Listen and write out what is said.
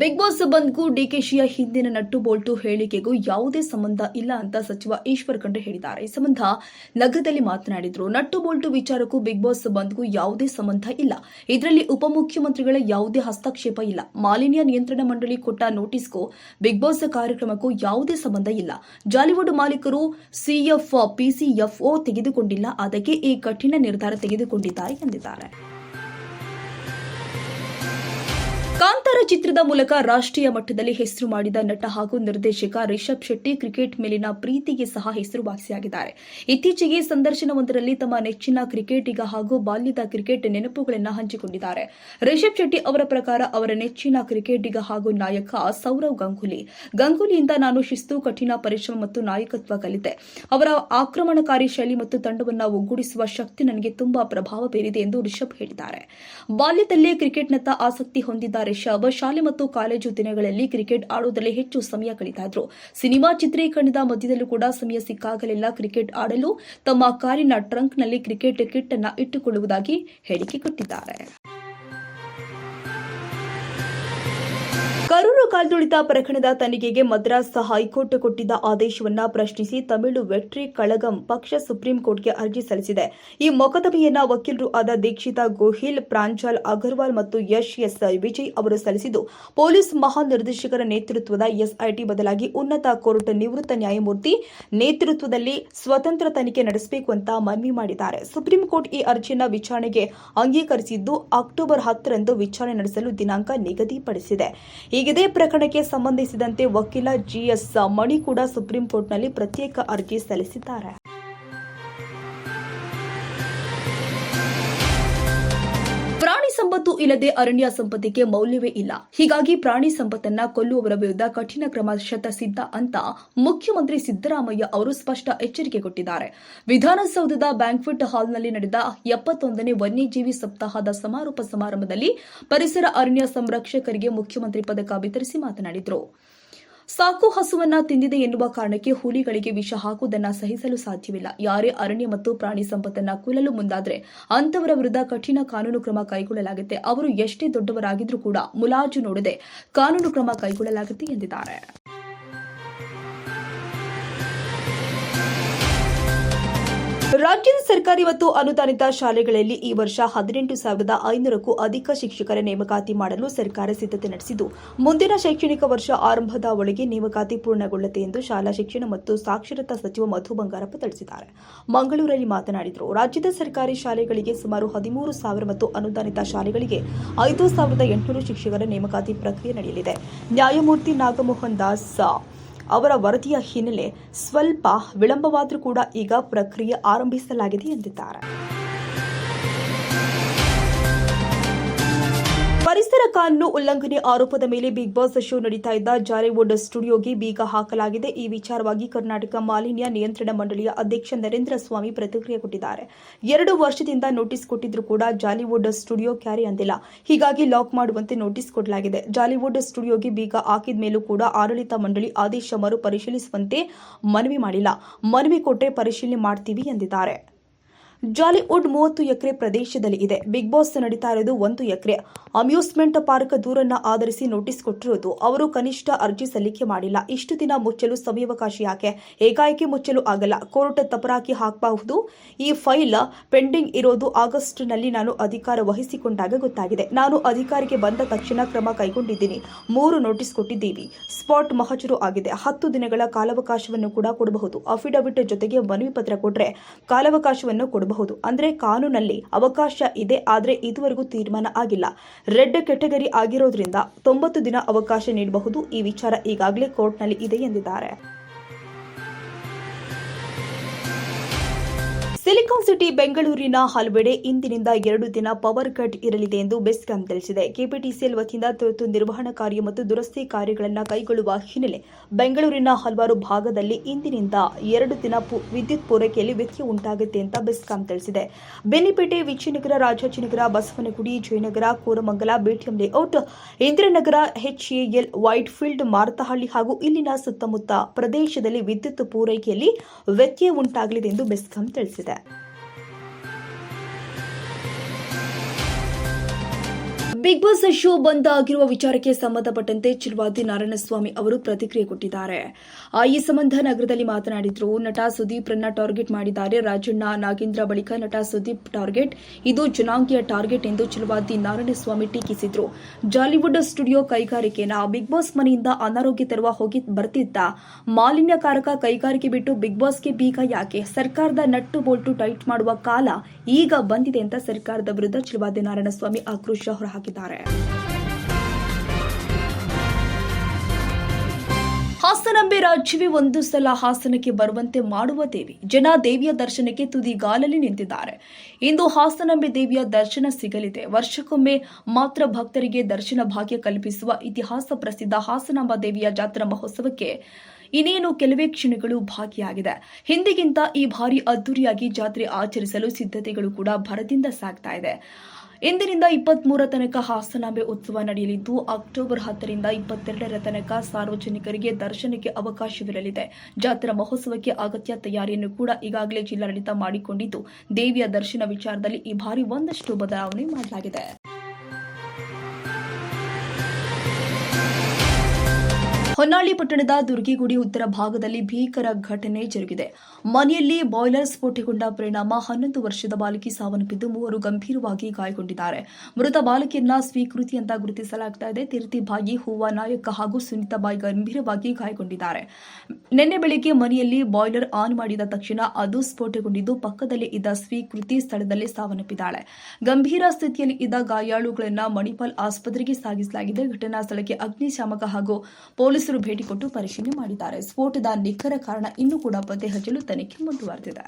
Big boss ಬಂದ್ಗೂ ಡಿಕೆಶಿಯ ಹಿಂದಿನ nut Bolt ಹೇಳಿಕೆಗೂ ಯಾವುದೇ ಸಂಬಂಧ ಇಲ್ಲ ಅಂತ ಸಚಿವ ಈಶ್ವರ್ ಖಂಡ್ರೆ ಹೇಳಿದ್ದಾರೆ. ಈ ಸಂಬಂಧ ನಗರದಲ್ಲಿ ಮಾತನಾಡಿದ್ರು. ನಟ್ಟು ಬೋಲ್ಟು ವಿಚಾರಕ್ಕೂ ಬಿಗ್ ಬಾಸ್ ಬಂದ್ಗೂ ಯಾವುದೇ ಸಂಬಂಧ ಇಲ್ಲ. ಇದರಲ್ಲಿ ಉಪಮುಖ್ಯಮಂತ್ರಿಗಳ ಯಾವುದೇ ಹಸ್ತಕ್ಷೇಪ ಇಲ್ಲ. ಮಾಲಿನ್ಯ ನಿಯಂತ್ರಣ ಮಂಡಳಿ ಕೊಟ್ಟ ನೋಟಿಸ್ಗೂ ಬಿಗ್ ಬಾಸ್ ಕಾರ್ಯಕ್ರಮಕ್ಕೂ ಯಾವುದೇ ಸಂಬಂಧ ಇಲ್ಲ. ಜಾಲಿವುಡ್ ಮಾಲೀಕರು ಸಿಎಫ್ ಪಿಸಿಎಫ್ಒ ತೆಗೆದುಕೊಂಡಿಲ್ಲ. ಅದಕ್ಕೆ ಈ ಕಠಿಣ ನಿರ್ಧಾರ ತೆಗೆದುಕೊಂಡಿದ್ದಾರೆ ಎಂದಿದ್ದಾರೆ. ಚಿತ್ರದ ಮೂಲಕ ರಾಷ್ಟ್ರೀಯ ಮಟ್ಟದಲ್ಲಿ ಹೆಸರು ಮಾಡಿದ ನಟ ಹಾಗೂ ನಿರ್ದೇಶಕ ರಿಷಬ್ ಶೆಟ್ಟಿ ಕ್ರಿಕೆಟ್ ಮೇಲಿನ ಪ್ರೀತಿಗೆ ಸಹ ಹೆಸರುವಾಸಿಯಾಗಿದ್ದಾರೆ ಇತ್ತೀಚೆಗೆ ಸಂದರ್ಶನವೊಂದರಲ್ಲಿ ತಮ್ಮ ನೆಚ್ಚಿನ ಕ್ರಿಕೆಟಿಗ ಹಾಗೂ ಬಾಲ್ಯದ ಕ್ರಿಕೆಟ್ ನೆನಪುಗಳನ್ನು ಹಂಚಿಕೊಂಡಿದ್ದಾರೆ. ರಿಷಬ್ ಶೆಟ್ಟಿ ಅವರ ಪ್ರಕಾರ ಅವರ ನೆಚ್ಚಿನ ಕ್ರಿಕೆಟಿಗ ಹಾಗೂ ನಾಯಕ ಸೌರವ್ ಗಂಗೂಲಿ. ಗಂಗೂಲಿಯಿಂದ ನಾನು ಶಿಸ್ತು, ಕಠಿಣ ಪರಿಶ್ರಮ ಮತ್ತು ನಾಯಕತ್ವ ಕಲಿತೆ. ಅವರ ಆಕ್ರಮಣಕಾರಿ ಶೈಲಿ ಮತ್ತು ತಂಡವನ್ನು ಒಗ್ಗೂಡಿಸುವ ಶಕ್ತಿ ನನಗೆ ತುಂಬಾ ಪ್ರಭಾವ ಬೀರಿದೆ ಎಂದು ರಿಷಬ್ ಹೇಳಿದ್ದಾರೆ. ಬಾಲ್ಯದಲ್ಲೇ ಕ್ರಿಕೆಟ್ನತ್ತ ಆಸಕ್ತಿ ಹೊಂದಿದ್ದ ರಿಷಬ್ ಶಾಲೆ ಮತ್ತು ಕಾಲೇಜು ದಿನಗಳಲ್ಲಿ ಕ್ರಿಕೆಟ್ ಆಡುವುದರಲ್ಲಿ ಹೆಚ್ಚು ಸಮಯ ಕಳೀತಾ ಸಿನಿಮಾ ಚಿತ್ರೀಕರಣದ ಮಧ್ಯದಲ್ಲೂ ಕೂಡ ಸಮಯ ಸಿಕ್ಕಾಗಲೆಲ್ಲ ಕ್ರಿಕೆಟ್ ಆಡಲು ತಮ್ಮ ಕಾರಿನ ಟ್ರಂಕ್ನಲ್ಲಿ ಕ್ರಿಕೆಟ್ ಕಿಟ್ ಅನ್ನು ಇಟ್ಟುಕೊಳ್ಳುವುದಾಗಿ ಹೇಳಿಕೆ ಕೊಟ್ಟಿದ್ದಾರೆ. ಕರೂರು ಕಾಲ್ದುಳಿತ ಪ್ರಕರಣದ ತನಿಖೆಗೆ ಮದ್ರಾಸ್ ಹೈಕೋರ್ಟ್ ಕೊಟ್ಟಿದ್ದ ಆದೇಶವನ್ನ ಪ್ರಶ್ನಿಸಿ ತಮಿಳು ವೆಟ್ರಿ ಕಳಗಂ ಪಕ್ಷ ಸುಪ್ರೀಂ ಕೋರ್ಟ್ಗೆ ಅರ್ಜಿ ಸಲ್ಲಿಸಿದೆ. ಈ ಮೊಕದ್ದಮೆಯನ್ನ ವಕೀಲರು ಆದ ದೀಕ್ಷಿತಾ ಗೋಹಿಲ್ ಪ್ರಾಂಜಲ್ ಅಗರ್ವಾಲ್ ಮತ್ತು ಯಶ್ ಎಸ್ ವಿಜಯ್ ಅವರು ಸಲ್ಲಿಸಿದ್ದು, ಪೊಲೀಸ್ ಮಹಾನಿರ್ದೇಶಕರ ನೇತೃತ್ವದ ಎಸ್ಐಟಿ ಬದಲಾಗಿ ಉನ್ನತ ಕೋರ್ಟ್ ನಿವೃತ್ತ ನ್ಯಾಯಮೂರ್ತಿ ನೇತೃತ್ವದಲ್ಲಿ ಸ್ವತಂತ್ರ ತನಿಖೆ ನಡೆಸಬೇಕು ಅಂತ ಮನವಿ ಮಾಡಿದ್ದಾರೆ. ಸುಪ್ರೀಂ ಕೋರ್ಟ್ ಈ ಅರ್ಜಿಯನ್ನ ವಿಚಾರಣೆಗೆ ಅಂಗೀಕರಿಸಿದ್ದು, ಅಕ್ಟೋಬರ್ ಹತ್ತರಂದು ವಿಚಾರಣೆ ನಡೆಸಲು ದಿನಾಂಕ ನಿಗದಿಪಡಿಸಿದೆ. ಈಗಿದೇ ಪ್ರಕರಣಕ್ಕೆ ಸಂಬಂಧಿಸಿದಂತೆ ವಕೀಲ ಜಿಎಸ್ ಮಣಿ ಕೂಡ ಸುಪ್ರೀಂ ಕೋರ್ಟ್ನಲ್ಲಿ ಪ್ರತ್ಯೇಕ ಅರ್ಜಿ ಸಲ್ಲಿಸಿದ್ದಾರೆ. ಸಂಪತ್ತು ಇಲ್ಲದೆ ಅರಣ್ಯ ಸಂಪತ್ತಿಗೆ ಮೌಲ್ಯವೇ ಇಲ್ಲ. ಹೀಗಾಗಿ ಪ್ರಾಣಿ ಸಂಪತ್ತನ್ನ ಕೊಲ್ಲುವವರ ವಿರುದ್ಧ ಕಠಿಣ ಕ್ರಮ ಶತಸಿದ್ಧ ಅಂತ ಮುಖ್ಯಮಂತ್ರಿ ಸಿದ್ದರಾಮಯ್ಯ ಅವರು ಸ್ಪಷ್ಟ ಎಚ್ಚರಿಕೆ ಕೊಟ್ಟಿದ್ದಾರೆ. ವಿಧಾನಸೌಧದ ಬ್ಯಾಂಕ್ವೆಟ್ ಹಾಲ್ನಲ್ಲಿ ನಡೆದ ಎಪ್ಪತ್ತೊಂದನೇ ವನ್ಯಜೀವಿ ಸಪ್ತಾಹದ ಸಮಾರೋಪ ಸಮಾರಂಭದಲ್ಲಿ ಪರಿಸರ ಅರಣ್ಯ ಸಂರಕ್ಷಕರಿಗೆ ಮುಖ್ಯಮಂತ್ರಿ ಪದಕ ವಿತರಿಸಿ ಮಾತನಾಡಿದರು. ಸಾಕು ಹಸುವನ್ನ ತಿಂದಿದೆ ಎನ್ನುವ ಕಾರಣಕ್ಕೆ ಹುಲಿಗಳಿಗೆ ವಿಷ ಹಾಕುವುದನ್ನ ಸಹಿಸಲು ಸಾಧ್ಯವಿಲ್ಲ. ಯಾರೇ ಅರಣ್ಯ ಮತ್ತು ಪ್ರಾಣಿ ಸಂಪತ್ತನ್ನ ಕೊಲ್ಲಲು ಮುಂದಾದ್ರೆ ಅಂತವರ ವಿರುದ್ಧ ಕಠಿಣ ಕಾನೂನು ಕ್ರಮ ಕೈಗೊಳ್ಳಲಾಗುತ್ತೆ. ಅವರು ಎಷ್ಟೇ ದೊಡ್ಡವರಾಗಿದ್ರೂ ಕೂಡ ಮುಲಾಜು ನೋಡದೆ ಕಾನೂನು ಕ್ರಮ ಕೈಗೊಳ್ಳಲಾಗುತ್ತೆ ಎಂದಿದ್ದಾರೆ. ರಾಜ್ಯದ ಸರ್ಕಾರಿ ಮತ್ತು ಅನುದಾನಿತ ಶಾಲೆಗಳಲ್ಲಿ ಈ ವರ್ಷ ಹದಿನೆಂಟು ಸಾವಿರದ ಐನೂರಕ್ಕೂ ಅಧಿಕ ಶಿಕ್ಷಕರ ನೇಮಕಾತಿ ಮಾಡಲು ಸರ್ಕಾರ ಸಿದ್ಧತೆ ನಡೆಸಿದ್ದು, ಮುಂದಿನ ಶೈಕ್ಷಣಿಕ ವರ್ಷ ಆರಂಭದ ಒಳಗೆ ನೇಮಕಾತಿ ಪೂರ್ಣಗೊಳ್ಳುತ್ತೆ ಎಂದು ಶಾಲಾ ಶಿಕ್ಷಣ ಮತ್ತು ಸಾಕ್ಷರತಾ ಸಚಿವ ಮಧು ಬಂಗಾರಪ್ಪ ತಿಳಿಸಿದ್ದಾರೆ. ಮಂಗಳೂರಲ್ಲಿ ಮಾತನಾಡಿದರು, ರಾಜ್ಯದ ಸರ್ಕಾರಿ ಶಾಲೆಗಳಿಗೆ ಸುಮಾರು ಹದಿಮೂರು ಸಾವಿರ ಮತ್ತು ಅನುದಾನಿತ ಶಾಲೆಗಳಿಗೆ ಐದು ಸಾವಿರದ ಎಂಟುನೂರು ಶಿಕ್ಷಕರ ನೇಮಕಾತಿ ಪ್ರಕ್ರಿಯೆ ನಡೆಯಲಿದೆ. ನ್ಯಾಯಮೂರ್ತಿ ನಾಗಮೋಹನ್ ದಾಸ್ ಅವರ ವರದಿಯ ಹಿನ್ನೆಲೆ ಸ್ವಲ್ಪ ವಿಳಂಬವಾದರೂ ಕೂಡ ಈಗ ಪ್ರಕ್ರಿಯೆ ಆರಂಭಿಸಲಾಗಿದೆ ಎಂದಿದ್ದಾರೆ. ಕಾನೂನು ಉಲ್ಲಂಘನೆ ಆರೋಪದ ಮೇಲೆ ಬಿಗ್ ಬಾಸ್ ಶೋ ನಡೀತಾ ಇದ್ದ ಜಾಲಿವುಡ್ ಸ್ಟುಡಿಯೋಗೆ ಬೀಗ ಹಾಕಲಾಗಿದೆ. ಈ ವಿಚಾರವಾಗಿ ಕರ್ನಾಟಕ ಮಾಲಿನ್ಯ ನಿಯಂತ್ರಣ ಮಂಡಳಿಯ ಅಧ್ಯಕ್ಷ ನರೇಂದ್ರ ಸ್ವಾಮಿ ಪ್ರತಿಕ್ರಿಯೆ ಕೊಟ್ಟಿದ್ದಾರೆ. ಎರಡು ವರ್ಷದಿಂದ ನೋಟಿಸ್ ಕೊಟ್ಟಿದ್ರು ಕೂಡ ಜಾಲಿವುಡ್ ಸ್ಟುಡಿಯೋ ಕ್ಯಾರಿ ಅಂದಿಲ್ಲ. ಹೀಗಾಗಿ ಲಾಕ್ ಮಾಡುವಂತೆ ನೋಟಿಸ್ ಕೊಡಲಾಗಿದೆ. ಜಾಲಿವುಡ್ ಸ್ಟುಡಿಯೋಗೆ ಬೀಗ ಹಾಕಿದ ಮೇಲೂ ಕೂಡ ಆಡಳಿತ ಮಂಡಳಿ ಆದೇಶ ಮರು ಪರಿಶೀಲಿಸುವಂತೆ ಮನವಿ ಮಾಡಿಲ್ಲ. ಮನವಿ ಕೊಟ್ಟರೆ ಪರಿಶೀಲನೆ ಮಾಡ್ತೀವಿ ಎಂದಿದ್ದಾರೆ. ಜಾಲಿವುಡ್ ಮೂವತ್ತು ಎಕರೆ ಪ್ರದೇಶದಲ್ಲಿ ಇದೆ. ಬಿಗ್ ಬಾಸ್ ನಡೀತಾ ಇರೋದು ಒಂದು ಎಕರೆ. ಅಮ್ಯೂಸ್ಮೆಂಟ್ ಪಾರ್ಕ್ ದೂರನ್ನ ಆಧರಿಸಿ ನೋಟಿಸ್ ಕೊಟ್ಟಿರೋದು. ಅವರು ಕನಿಷ್ಠ ಅರ್ಜಿ ಸಲ್ಲಿಕೆ ಮಾಡಿಲ್ಲ. ಇಷ್ಟು ದಿನ ಮುಚ್ಚಲು ಸಮಯಾವಕಾಶ ಯಾಕೆ? ಏಕಾಏಕಿ ಮುಚ್ಚಲು ಆಗಲ್ಲ. ಕೋರ್ಟ್ ತಪರಾಕಿ ಹಾಕಬಹುದು. ಈ ಫೈಲ್ ಪೆಂಡಿಂಗ್ ಇರೋದು ಆಗಸ್ಟ್ನಲ್ಲಿ ನಾನು ಅಧಿಕಾರ ವಹಿಸಿಕೊಂಡಾಗ ಗೊತ್ತಾಗಿದೆ. ನಾನು ಅಧಿಕಾರಿಗೆ ಬಂದ ತಕ್ಷಣ ಕ್ರಮ ಕೈಗೊಂಡಿದ್ದೀನಿ. ಮೂರು ನೋಟಿಸ್ ಕೊಟ್ಟಿದ್ದೀವಿ. ಸ್ಪಾಟ್ ಮಹಜರು ಆಗಿದೆ. ಹತ್ತು ದಿನಗಳ ಕಾಲಾವಕಾಶವನ್ನು ಕೂಡ ಕೊಡಬಹುದು. ಅಫಿಡವಿಟ್ ಜೊತೆಗೆ ಮನವಿ ಪತ್ರ ಕೊಟ್ರೆ ಕಾಲಾವಕಾಶವನ್ನು ಕೊಡಬಹುದು. ಅಂದ್ರೆ ಕಾನೂನಲ್ಲಿ ಅವಕಾಶ ಇದೆ, ಆದ್ರೆ ಇದುವರೆಗೂ ತೀರ್ಮಾನ ಆಗಿಲ್ಲ. ರೆಡ್ ಕೆಟಗರಿ ಆಗಿರೋದ್ರಿಂದ ತೊಂಬತ್ತು ದಿನ ಅವಕಾಶ ನೀಡಬಹುದು. ಈ ವಿಚಾರ ಈಗಾಗಲೇ ಕೋರ್ಟ್ನಲ್ಲಿ ಇದೆ ಎಂದಿದ್ದಾರೆ. ಸಿಲಿಕಾನ್ ಸಿಟಿ ಬೆಂಗಳೂರಿನ ಹಲವೆಡೆ ಇಂದಿನಿಂದ ಎರಡು ದಿನ ಪವರ್ ಕಟ್ ಇರಲಿದೆ ಎಂದು ಬೆಸ್ಕಾಂ ತಿಳಿಸಿದೆ. ಕೆಪಿಟಿಸಿಎಲ್ ವತಿಯಿಂದ ತುರ್ತು ನಿರ್ವಹಣಾ ಕಾರ್ಯ ಮತ್ತು ದುರಸ್ತಿ ಕಾರ್ಯಗಳನ್ನು ಕೈಗೊಳ್ಳುವ ಹಿನ್ನೆಲೆ ಬೆಂಗಳೂರಿನ ಹಲವಾರು ಭಾಗದಲ್ಲಿ ಇಂದಿನಿಂದ ಎರಡು ದಿನ ವಿದ್ಯುತ್ ಪೂರೈಕೆಯಲ್ಲಿ ವ್ಯತ್ಯಯ ಉಂಟಾಗುತ್ತೆ ಅಂತ ಬೆಸ್ಕಾಂ ತಿಳಿಸಿದೆ. Binnypete, Vijayanagar, Rajajinagar, Basavanagudi, Jayanagar, Koramangala BTM layout, Indiranagar HAL Whitefield, Marathahalli ಹಾಗೂ ಇಲ್ಲಿನ ಸುತ್ತಮುತ್ತ ಪ್ರದೇಶದಲ್ಲಿ ವಿದ್ಯುತ್ ಪೂರೈಕೆಯಲ್ಲಿ ವ್ಯತ್ಯಯ ಉಂಟಾಗಲಿದೆ ಎಂದು ಬೆಸ್ಕಾಂ ತಿಳಿಸಿದೆ. Obrigada. ಬಿಗ್ ಬಾಸ್ ಶೋ ಬಂದ್ ಆಗಿರುವ ವಿಚಾರಕ್ಕೆ ಸಂಬಂಧಪಟ್ಟಂತೆ ಚಿಲ್ವಾದಿ ನಾರಾಯಣಸ್ವಾಮಿ ಅವರು ಪ್ರತಿಕ್ರಿಯೆ ಕೊಟ್ಟಿದ್ದಾರೆ. ಈ ಸಂಬಂಧ ನಗರದಲ್ಲಿ ಮಾತನಾಡಿದ್ರು. ನಟ ಸುದೀಪ್ ರನ್ನ ಟಾರ್ಗೆಟ್ ಮಾಡಿದ್ದಾರೆ. ರಾಜಣ್ಣ ನಾಗೇಂದ್ರ ಬಳಿಕ ನಟ ಸುದೀಪ್ ಟಾರ್ಗೆಟ್. ಇದು ಜನಾಂಗೀಯ ಟಾರ್ಗೆಟ್ ಎಂದು ಚಿಲ್ವಾದಿ ನಾರಾಯಣಸ್ವಾಮಿ ಟೀಕಿಸಿದ್ರು. ಜಾಲಿವುಡ್ ಸ್ಟುಡಿಯೋ ಕೈಗಾರಿಕೆನ ಬಿಗ್ ಬಾಸ್ ಮನೆಯಿಂದ ಅನಾರೋಗ್ಯ ತರುವ ಹೋಗಿ ಬರ್ತಿದ್ದ ಮಾಲಿನ್ಯಕಾರಕ ಕೈಗಾರಿಕೆ ಬಿಟ್ಟು ಬಿಗ್ ಬಾಸ್ಗೆ ಬೀಗ ಯಾಕೆ? ಸರ್ಕಾರದ ನಟ್ಟು ಬೋಲ್ಟು ಟೈಟ್ ಮಾಡುವ ಕಾಲ ಈಗ ಬಂದಿದೆ ಅಂತ ಸರ್ಕಾರದ ವಿರುದ್ಧ ಚಿಲುವಾದಿ ನಾರಾಯಣಸ್ವಾಮಿ ಆಕ್ರೋಶ ಹೊರಹಾಕಿದ್ದಾರೆ. ಹಾಸನಾಂಬೆ ರಾಜ್ಯವೇ ಒಂದು ಸಲ ಹಾಸನಕ್ಕೆ ಬರುವಂತೆ ಮಾಡುವ ದೇವಿ. ಜನ ದೇವಿಯ ದರ್ಶನಕ್ಕೆ ತುದಿಗಾಲಲ್ಲಿ ನಿಂತಿದ್ದಾರೆ. ಇಂದು ಹಾಸನಾಂಬೆ ದೇವಿಯ ದರ್ಶನ ಸಿಗಲಿದೆ. ವರ್ಷಕ್ಕೊಮ್ಮೆ ಮಾತ್ರ ಭಕ್ತರಿಗೆ ದರ್ಶನ ಭಾಗ್ಯ ಕಲ್ಪಿಸುವ ಇತಿಹಾಸ ಪ್ರಸಿದ್ಧ ಹಾಸನಾಂಬ ದೇವಿಯ ಜಾತ್ರಾ ಮಹೋತ್ಸವಕ್ಕೆ ಇನ್ನೇನು ಕೆಲವೇ ಕ್ಷಣಗಳು ಭಾಗಿಯಾಗಿದೆ. ಹಿಂದಿಗಿಂತ ಈ ಬಾರಿ ಅದ್ದೂರಿಯಾಗಿ ಜಾತ್ರೆ ಆಚರಿಸಲು ಸಿದ್ಧತೆಗಳು ಕೂಡ ಭರದಿಂದ ಸಾಗ್ತಾ ಇದೆ. ಇಂದಿನಿಂದ ಇಪ್ಪತ್ಮೂರ ತನಕ ಹಾಸನಾಂಬೆ ಉತ್ಸವ ನಡೆಯಲಿದ್ದು, ಅಕ್ಟೋಬರ್ ಹತ್ತರಿಂದ ಇಪ್ಪತ್ತೆರಡರ ತನಕ ಸಾರ್ವಜನಿಕರಿಗೆ ದರ್ಶನಕ್ಕೆ ಅವಕಾಶವಿರಲಿದೆ. ಜಾತ್ರಾ ಮಹೋತ್ಸವಕ್ಕೆ ಅಗತ್ಯ ತಯಾರಿಯನ್ನು ಕೂಡ ಈಗಾಗಲೇ ಜಿಲ್ಲಾಡಳಿತ ಮಾಡಿಕೊಂಡಿದ್ದು, ದೇವಿಯ ದರ್ಶನ ವಿಚಾರದಲ್ಲಿ ಈ ಬಾರಿ ಒಂದಷ್ಟು ಬದಲಾವಣೆ ಮಾಡಲಾಗಿದೆ. ಹೊನ್ನಾಳಿ ಪಟ್ಟಣದ ದುರ್ಗಿಗುಡಿ ಉತ್ತರ ಭಾಗದಲ್ಲಿ ಭೀಕರ ಘಟನೆ ಜರುಗಿದೆ. ಮನೆಯಲ್ಲಿ ಬಾಯ್ಲರ್ ಸ್ಫೋಟಗೊಂಡ ಪರಿಣಾಮ ಹನ್ನೊಂದು ವರ್ಷದ ಬಾಲಕಿ ಸಾವನ್ನಪ್ಪಿದ್ದು ಮೂವರು ಗಂಭೀರವಾಗಿ ಗಾಯಗೊಂಡಿದ್ದಾರೆ. ಮೃತ ಬಾಲಕಿಯನ್ನ ಸ್ವೀಕೃತಿ ಅಂತ ಗುರುತಿಸಲಾಗ್ತಾ ಇದೆ. ತಿರುತಿಬಾಯಿ ಹೂವ, ನಾಯಕ ಹಾಗೂ ಸುನೀತಾಬಾಯಿ ಗಂಭೀರವಾಗಿ ಗಾಯಗೊಂಡಿದ್ದಾರೆ. ನಿನ್ನೆ ಬೆಳಿಗ್ಗೆ ಮನೆಯಲ್ಲಿ ಬಾಯ್ಲರ್ ಆನ್ ಮಾಡಿದ ತಕ್ಷಣ ಅದು ಸ್ಫೋಟಗೊಂಡಿದ್ದು ಪಕ್ಕದಲ್ಲಿ ಇದ್ದ ಸ್ವೀಕೃತಿ ಸ್ಥಳದಲ್ಲಿ ಸಾವನ್ನಪ್ಪಿದ್ದಾಳೆ. ಗಂಭೀರ ಸ್ಥಿತಿಯಲ್ಲಿ ಇದ್ದ ಗಾಯಾಳುಗಳನ್ನ ಮಣಿಪಾಲ್ ಆಸ್ಪತ್ರೆಗೆ ಸಾಗಿಸಲಾಗಿದೆ. ಘಟನಾ ಸ್ಥಳಕ್ಕೆ ಅಗ್ನಿಶಾಮಕ ಹಾಗೂ ಪೊಲೀಸರು ಭೇಟಿ ಕೊಟ್ಟು ಪರಿಶೀಲನೆ ಮಾಡಿದ್ದಾರೆ. ಸ್ಫೋಟದ ನಿಖರ ಕಾರಣ ಇನ್ನೂ ಕೂಡ ಪತ್ತೆ ಹಚ್ಚಲು ತನಿಖೆ ಮುಂದುವರೆದಿದೆ.